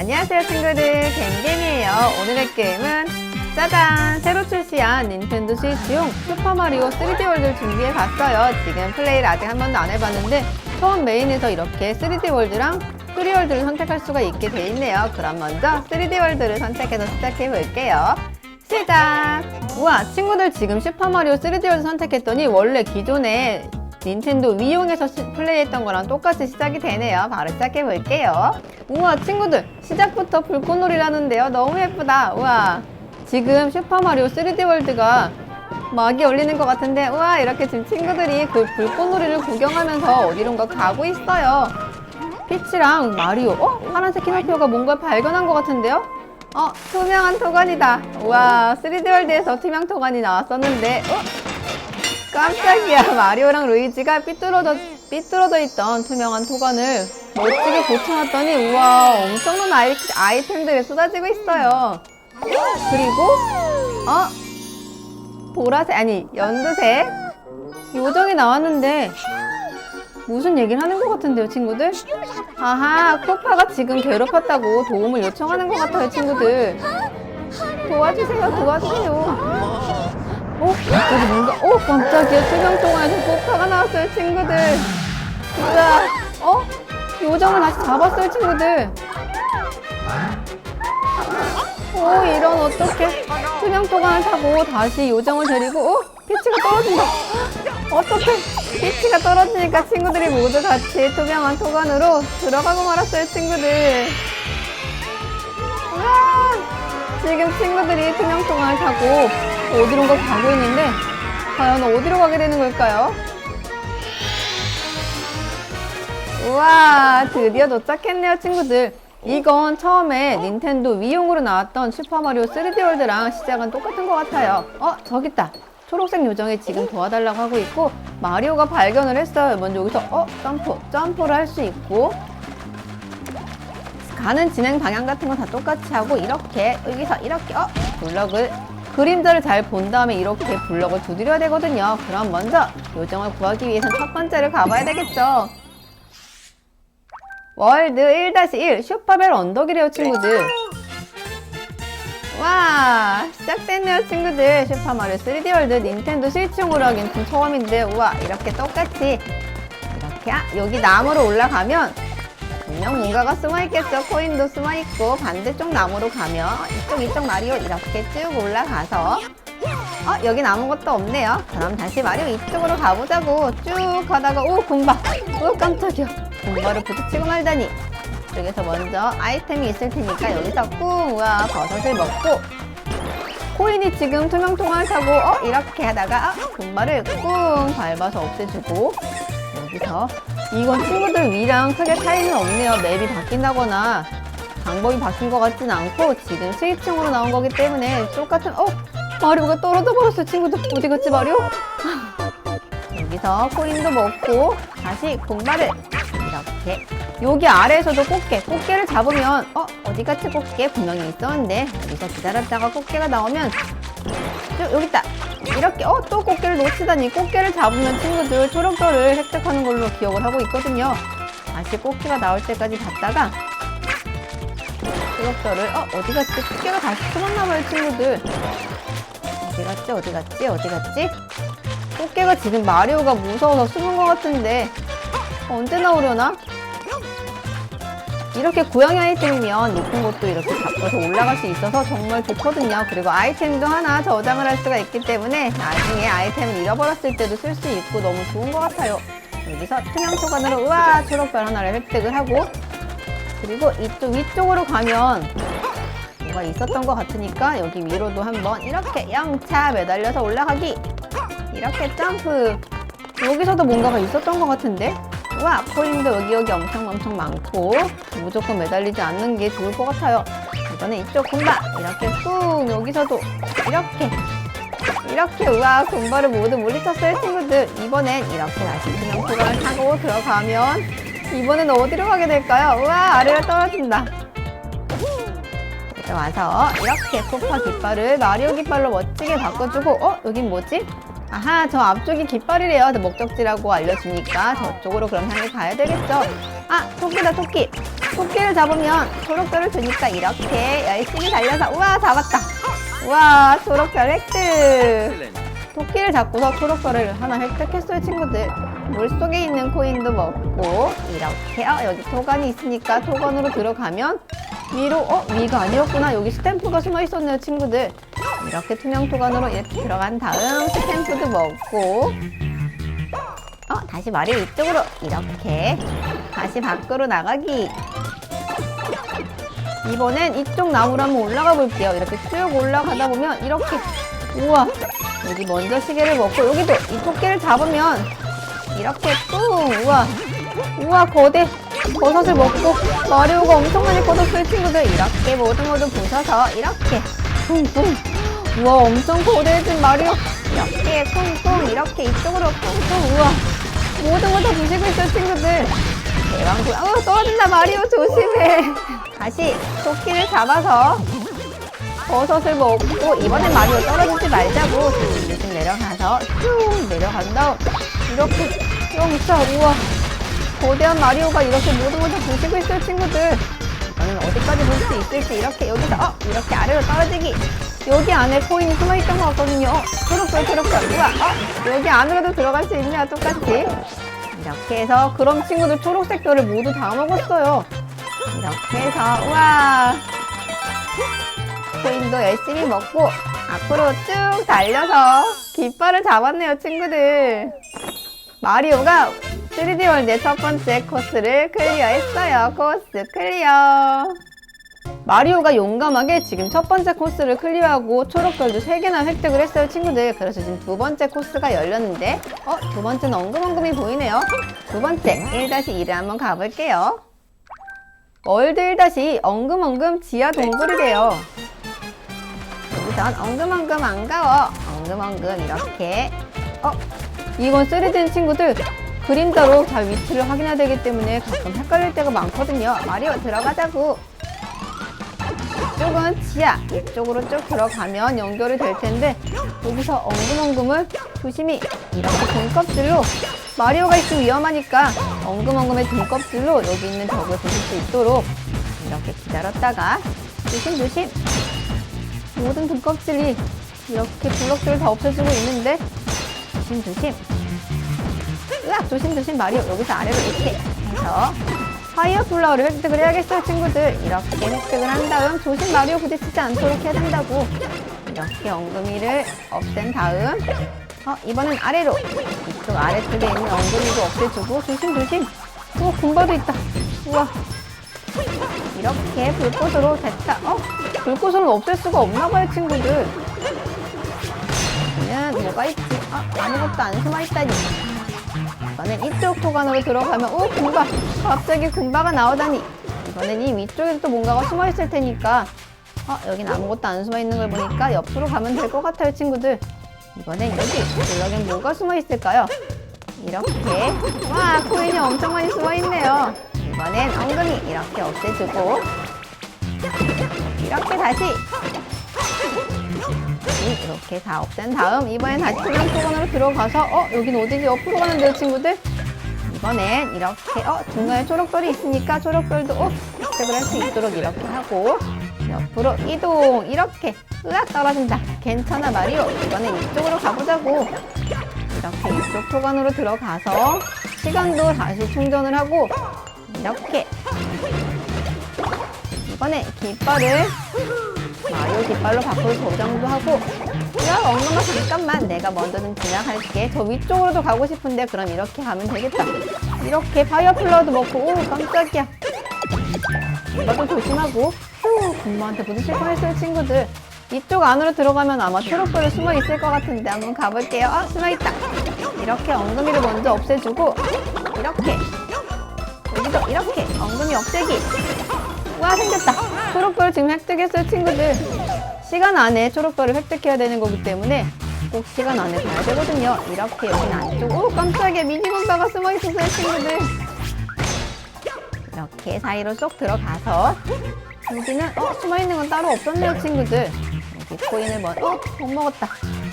안녕하세요 친구들. 갱갱이에요. 오늘의 게임은 짜잔! 새로 출시한 닌텐도 스위치용 슈퍼마리오 3D 월드를 준비해 봤어요. 지금 플레이를 아직 한 번도 안 해봤는데 처음 메인에서 이렇게 3D 월드랑 3D 월드를 선택할 수가 있게 돼 있네요. 그럼 먼저 3D 월드를 선택해서 시작해 볼게요. 시작! 우와 친구들 지금 슈퍼마리오 3D 월드 선택했더니 원래 기존에 닌텐도 위용에서 시- 플레이했던 거랑 똑같이 시작이 되네요. 바로 시작해 볼게요. 우와 친구들 시작부터 불꽃놀이라는데요. 너무 예쁘다. 우와 지금 슈퍼마리오 3D 월드가 막이 열리는 것 같은데 우와 이렇게 지금 친구들이 그 불꽃놀이를 구경하면서 어디론가 가고 있어요. 피치랑 마리오 어? 파란색 키노피오가 뭔가 발견한 것 같은데요? 어 투명한 토관이다. 우와 3D 월드에서 투명 토관이 나왔었는데 어? 깜짝이야. 마리오랑 루이지가 삐뚤어져, 삐뚤어져 있던 투명한 토관을 멋지게 고쳐놨더니 우와 엄청난 아이, 아이템들이 쏟아지고 있어요. 그리고 어? 보라색 아니 연두색? 요정이 나왔는데 무슨 얘기를 하는 것 같은데요 친구들? 아하 코파가 지금 괴롭혔다고 도움을 요청하는 것 같아요 친구들. 도와주세요 도와주세요 어? 여기 뭔가, 어? 깜짝이야. 투명통화에서 폭파가 나왔어요, 친구들. 우와, 어? 요정을 다시 잡았어요, 친구들. 오, 이런, 어떡해. 투명통화를 타고 다시 요정을 데리고, 어? 피치가 떨어진다. 어떡해. 피치가 떨어지니까 친구들이 모두 같이 투명한 토관으로 들어가고 말았어요, 친구들. 우와! 지금 친구들이 투명통화를 타고 어디론가 가고 있는데 과연 어디로 가게 되는 걸까요? 우와 드디어 도착했네요 친구들. 이건 처음에 닌텐도 위용으로 나왔던 슈퍼마리오 3D 월드랑 시작은 똑같은 것 같아요. 어 저기 있다. 초록색 요정이 지금 도와달라고 하고 있고 마리오가 발견을 했어요. 먼저 여기서 어 점프 점프를 할 수 있고 가는 진행 방향 같은 건 다 똑같이 하고 이렇게 여기서 이렇게 어 블럭을 그림자를 잘 본 다음에 이렇게 블럭을 두드려야 되거든요. 그럼 먼저 요정을 구하기 위해선 첫 번째를 가봐야 되겠죠. 월드 1-1 슈퍼벨 언덕이래요 친구들. 와 시작됐네요 친구들 슈퍼마리오 3D 월드 닌텐도 스위치용으로 하긴 좀 처음인데 우와 이렇게 똑같이 이렇게 아, 여기 나무로 올라가면 분명 뭔가가 숨어 있겠죠. 코인도 숨어 있고 반대쪽 나무로 가면 이쪽 이쪽 마리오 이렇게 쭉 올라가서. 어 여긴 아무것도 없네요. 그럼 다시 마리오 이쪽으로 가보자고. 쭉 가다가 오 공바 오 깜짝이야. 공바를 부딪히고 말다니. 여기서 먼저 아이템이 있을 테니까 여기서 꿍 우와 버섯을 먹고. 코인이 지금 투명 통화를 타고 어 이렇게 하다가 어, 공바를 꿍 밟아서 없애주고 여기서 이건 친구들 위랑 크게 차이는 없네요. 맵이 바뀐다거나 방법이 바뀐 것 같진 않고 지금 스위칭으로 나온 거기 때문에 똑같은 어? 마리오가 떨어져 버렸어 친구들 어디 갔지 마리오? 여기서 코인도 먹고 다시 공발을 이렇게 여기 아래에서도 꽃게 꽃게를 잡으면 어? 어디 갔지 꽃게? 분명히 있었는데 여기서 기다렸다가 꽃게가 나오면 쭉 여기 있다 이렇게 어 또 꽃게를 놓치다니 꽃게를 잡으면 친구들 초록별을 획득하는 걸로 기억을 하고 있거든요. 다시 꽃게가 나올 때까지 봤다가 초록별을 어 어디 갔지? 꽃게가 다시 숨었나 봐요 친구들. 어디 갔지? 어디 갔지? 어디 갔지? 꽃게가 지금 마리오가 무서워서 숨은 것 같은데 언제 나오려나? 이렇게 고양이 아이템이면 높은 곳도 이렇게 잡아서 올라갈 수 있어서 정말 좋거든요. 그리고 아이템도 하나 저장을 할 수가 있기 때문에 나중에 아이템을 잃어버렸을 때도 쓸 수 있고 너무 좋은 것 같아요. 여기서 투명 토관으로 우와 초록별 하나를 획득을 하고 그리고 이쪽 위쪽으로 가면 뭐가 있었던 것 같으니까 여기 위로도 한번 이렇게 영차 매달려서 올라가기 이렇게 점프 여기서도 뭔가가 있었던 것 같은데 와 코인도 여기 여기 엄청 엄청 많고 무조건 매달리지 않는 게 좋을 것 같아요. 이번에 이쪽 군바 이렇게 꾹 여기서도 이렇게 이렇게 우와 군바를 모두 물리쳤어요 친구들. 이번엔 이렇게 다시 그냥 구간을 타고 들어가면 이번엔 어디로 가게 될까요? 우와 아래로 떨어진다. 와서 이렇게 코파 깃발을 마리오 깃발로 멋지게 바꿔주고 어 여긴 뭐지 아하 저 앞쪽이 깃발이래요 목적지라고 알려주니까 저쪽으로 그럼 향해 가야 되겠죠 아 토끼다 토끼 토끼를 잡으면 초록별을 주니까 이렇게 열심히 달려서 우와 잡았다. 우와 초록별 획득. 토끼를 잡고서 초록별을 하나 획득했어요 친구들. 물속에 있는 코인도 먹고 이렇게 어 여기 토관이 있으니까 토관으로 들어가면 위로 어 위가 아니었구나 여기 스탬프가 숨어 있었네요 친구들. 이렇게 투명 토관으로 이렇게 들어간 다음 스탬프도 먹고 어 다시 말이 이쪽으로 이렇게 다시 밖으로 나가기. 이번엔 이쪽 나무로 한번 올라가 볼게요. 이렇게 쭉 올라가다 보면 이렇게 우와 여기 먼저 시계를 먹고 여기도 이 토끼를 잡으면 이렇게 뿡 우와 우와 거대 버섯을 먹고 마리오가 엄청 많이 걷었어요 친구들 이렇게 모두 모두 부셔서 이렇게 뿡뿡 우와 엄청 거대해진 마리오. 이렇게 뿡뿡 이렇게 이쪽으로 뿡뿡 우와. 모두 모두 부시고 있어요 친구들. 대왕구 어 떨어진다 마리오. 조심해. 다시 토끼를 잡아서 버섯을 먹고 이번엔 마리오 떨어지지 말자고. 조금 내려가서 쭉 내려간 다음 이렇게 여기서 우와. 거대한 마리오가 이렇게 모두 모두 부시고 있어요 친구들. 저는 어디까지 볼 수 있을지 이렇게 여기서 어 이렇게 아래로 떨어지기 여기 안에 코인이 숨어있던 것 같거든요. 어 초록별 초록별 우와 어 여기 안으로도 들어갈 수 있냐? 똑같이. 이렇게 해서 그럼 친구들 초록색 별을 모두 다 먹었어요. 이렇게 해서 우와. 코인도 열심히 먹고 앞으로 쭉 달려서 깃발을 잡았네요 친구들. 마리오가 3D 월드의 첫 번째 코스를 클리어했어요. 코스 클리어 마리오가 용감하게 지금 첫 번째 코스를 클리어하고 초록별도 3개나 획득을 했어요 친구들. 그래서 지금 두 번째 코스가 열렸는데 어? 두 번째는 엉금엉금이 보이네요. 두 번째 1-2를 한번 가볼게요. 월드 1- 엉금엉금 지하 동굴이래요. 여기선 엉금엉금 안 가워. 엉금엉금 이렇게. 어? 이건 3D인 친구들 그림자로 잘 위치를 확인해야 되기 때문에 가끔 헷갈릴 때가 많거든요. 마리오 들어가자고 이쪽은 지하 이쪽으로 쭉 들어가면 연결이 될 텐데 여기서 엉금엉금을 조심히 이렇게 등껍질로 마리오가 있으면 위험하니까 엉금엉금의 등껍질로 여기 있는 벽을 부술 수 있도록 이렇게 기다렸다가 조심조심. 모든 등껍질이 이렇게 블럭들을 다 없애주고 있는데 조심조심. 으악 조심조심. 마리오 여기서 아래로 이렇게 해서 파이어 플라워를 획득을 해야겠어요 친구들. 이렇게 획득을 한 다음 조심 마리오 부딪히지 않도록 해야 된다고. 이렇게 엉금이를 없앤 다음 어 이번엔 아래로. 이쪽 아래쪽에 있는 엉금이도 없애주고 조심조심. 오 군바도 있다. 우와. 이렇게 불꽃으로 됐다. 어 불꽃으로 없앨 수가 없나 봐요 친구들. 그러면 뭐가 있지. 아 아무것도 안 숨어있다니 이번엔 이쪽 토관으로 들어가면 오 군바 갑자기 군바가 나오다니. 이번엔 이 위쪽에도 또 뭔가가 숨어 있을 테니까. 어 여긴 아무것도 안 숨어 있는 걸 보니까 옆으로 가면 될 것 같아요 친구들. 이번엔 여기 여긴 뭐가 숨어 있을까요? 이렇게. 와 코인이 엄청 많이 숨어 있네요. 이번엔 엉덩이 이렇게 없애주고. 이렇게 다시 이렇게 다 없앤 다음 이번엔 다시 투명 토건으로 들어가서 어 여긴 어디지 옆으로 가는데요 친구들? 이번엔 이렇게 어 중간에 초록별이 있으니까 초록별도 어 획득을 할 수 있도록 이렇게 하고 옆으로 이동 이렇게 으악 떨어진다. 괜찮아 마리오. 이번엔 이쪽으로 가보자고. 이렇게 이쪽 토건으로 들어가서 시간도 다시 충전을 하고 이렇게. 이번에 깃발을 마리오 깃발로 바꿀 도전도 하고. 야 엉망아 잠깐만. 내가 먼저 좀 지나갈게. 저 위쪽으로도 가고 싶은데 그럼 이렇게 가면 되겠다. 이렇게 파이어플라워도 먹고. 오 깜짝이야. 이것도 조심하고. 휴 군마한테 부딪힐 뻔했어요 친구들. 이쪽 안으로 들어가면 아마 초록별이 숨어 있을 것 같은데 한번 가볼게요. 아 숨어 있다. 이렇게 엉덩이를 먼저 없애주고. 이렇게. 여기도 이렇게. 엉덩이 없애기 와 생겼다. 초록별 지금 획득했어요 친구들. 시간 안에 초록별을 획득해야 되는 거기 때문에 꼭 시간 안에 가야 되거든요. 이렇게 여기는 안쪽 오 깜짝이야. 미니건바가 숨어 있었어요 친구들. 이렇게 사이로 쏙 들어가서 여기는 어 숨어 있는 건 따로 없었네요 친구들. 여기 코인을 뭐, 어? 못 먹었다.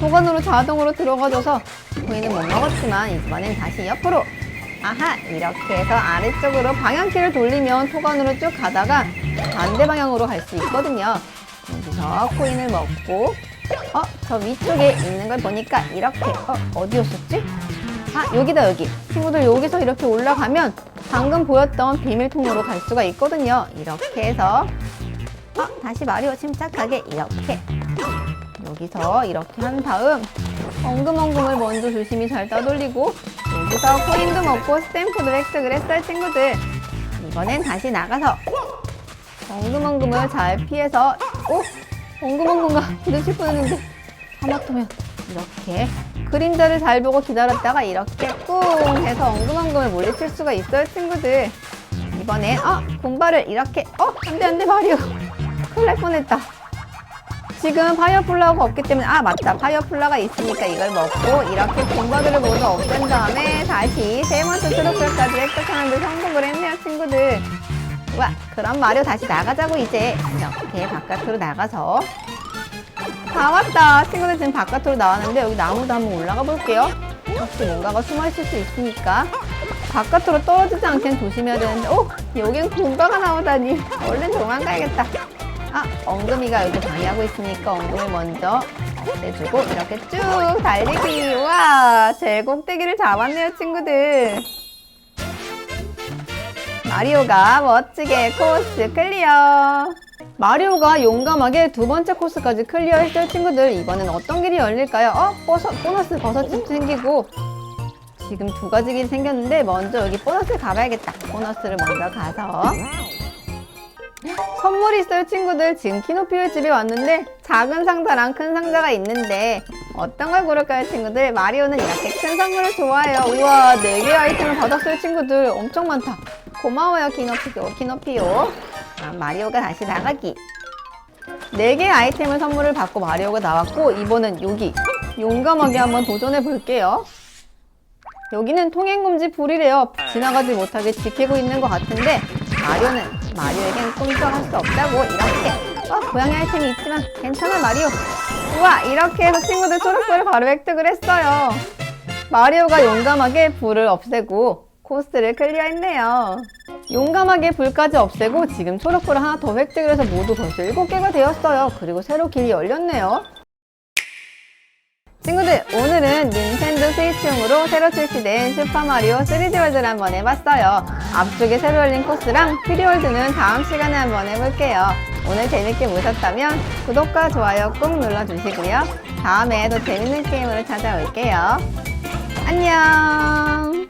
보관으로 자동으로 들어가줘서 코인을 못 먹었지만 이번엔 다시 옆으로 아하 이렇게 해서 아래쪽으로 방향키를 돌리면 토관으로 쭉 가다가 반대 방향으로 갈 수 있거든요. 여기서 코인을 먹고 어 저 위쪽에 있는 걸 보니까 이렇게 어 어디였었지? 아 여기다 여기 친구들 여기서 이렇게 올라가면 방금 보였던 비밀 통로로 갈 수가 있거든요. 이렇게 해서 어 다시 마리오 침착하게 이렇게 여기서 이렇게 한 다음 엉금엉금을 먼저 조심히 잘 따돌리고 여기서 코인도 먹고 스탬프도 획득을 했어요 친구들 이번엔 다시 나가서 엉금엉금을 잘 피해서 오! 엉금엉금가 부딪힐 뻔했는데 하마터면 이렇게 그림자를 잘 보고 기다렸다가 이렇게 꿍 해서 엉금엉금을 물리칠 수가 있어요 친구들 이번엔 어! 공발을 이렇게 어! 안돼 안돼 마리오 큰일 날 뻔했다 지금 파이어플라워가 없기 때문에 아 맞다. 파이어플라가 있으니까 이걸 먹고 이렇게 공바들을 모두 없앤 다음에 다시 세 번째 트로피까지 획득하는데 성공을 했네요 친구들. 와 그럼 마리오 다시 나가자고 이제. 이렇게 바깥으로 나가서. 다 왔다. 친구들 지금 바깥으로 나왔는데 여기 나무도 한번 올라가 볼게요. 혹시 뭔가가 숨어 있을 수 있으니까. 바깥으로 떨어지지 않게 조심해야 되는데. 오 여긴 공바가 나오다니. 얼른 도망가야겠다 아, 엉금이가 여기 방해하고 있으니까 엉금을 먼저 없애주고 이렇게 쭉 달리기. 와, 제일 꼭대기를 잡았네요, 친구들. 마리오가 멋지게 코스 클리어. 마리오가 용감하게 두 번째 코스까지 클리어했어요, 친구들. 이번엔 어떤 길이 열릴까요? 어, 버섯, 보너스 버섯집 생기고. 지금 두 가지 길이 생겼는데 먼저 여기 보너스 가봐야겠다. 보너스를 먼저 가서 선물이 있어요 친구들. 지금 키노피오 집에 왔는데 작은 상자랑 큰 상자가 있는데 어떤 걸 고를까요 친구들? 마리오는 이렇게 큰 선물을 좋아해요. 우와 4개 아이템을 받았어요 친구들. 엄청 많다. 고마워요 키노피오 키노피오 아, 마리오가 다시 나가기. 4개 아이템을 선물을 받고 마리오가 나왔고 이번엔 여기. 용감하게 한번 도전해 볼게요. 여기는 통행금지 불이래요. 지나가지 못하게 지키고 있는 것 같은데 마리오는 마리오에겐 꼼짝할 수 없다고 이렇게 어, 고양이 아이템이 있지만 괜찮아 마리오. 우와 이렇게 해서 친구들 초록불을 바로 획득을 했어요. 마리오가 용감하게 불을 없애고 코스를 클리어했네요. 용감하게 불까지 없애고 지금 초록불을 하나 더 획득을 해서 모두 벌써 7개가 되었어요. 그리고 새로 길이 열렸네요. 친구들 오늘은 닌텐도 스위치용으로 새로 출시된 슈퍼마리오 3D 월드를 한번 해봤어요. 앞쪽에 새로 열린 코스랑 3D 월드는 다음 시간에 한번 해볼게요. 오늘 재밌게 보셨다면 구독과 좋아요 꼭 눌러주시고요. 다음에 더 재밌는 게임으로 찾아올게요. 안녕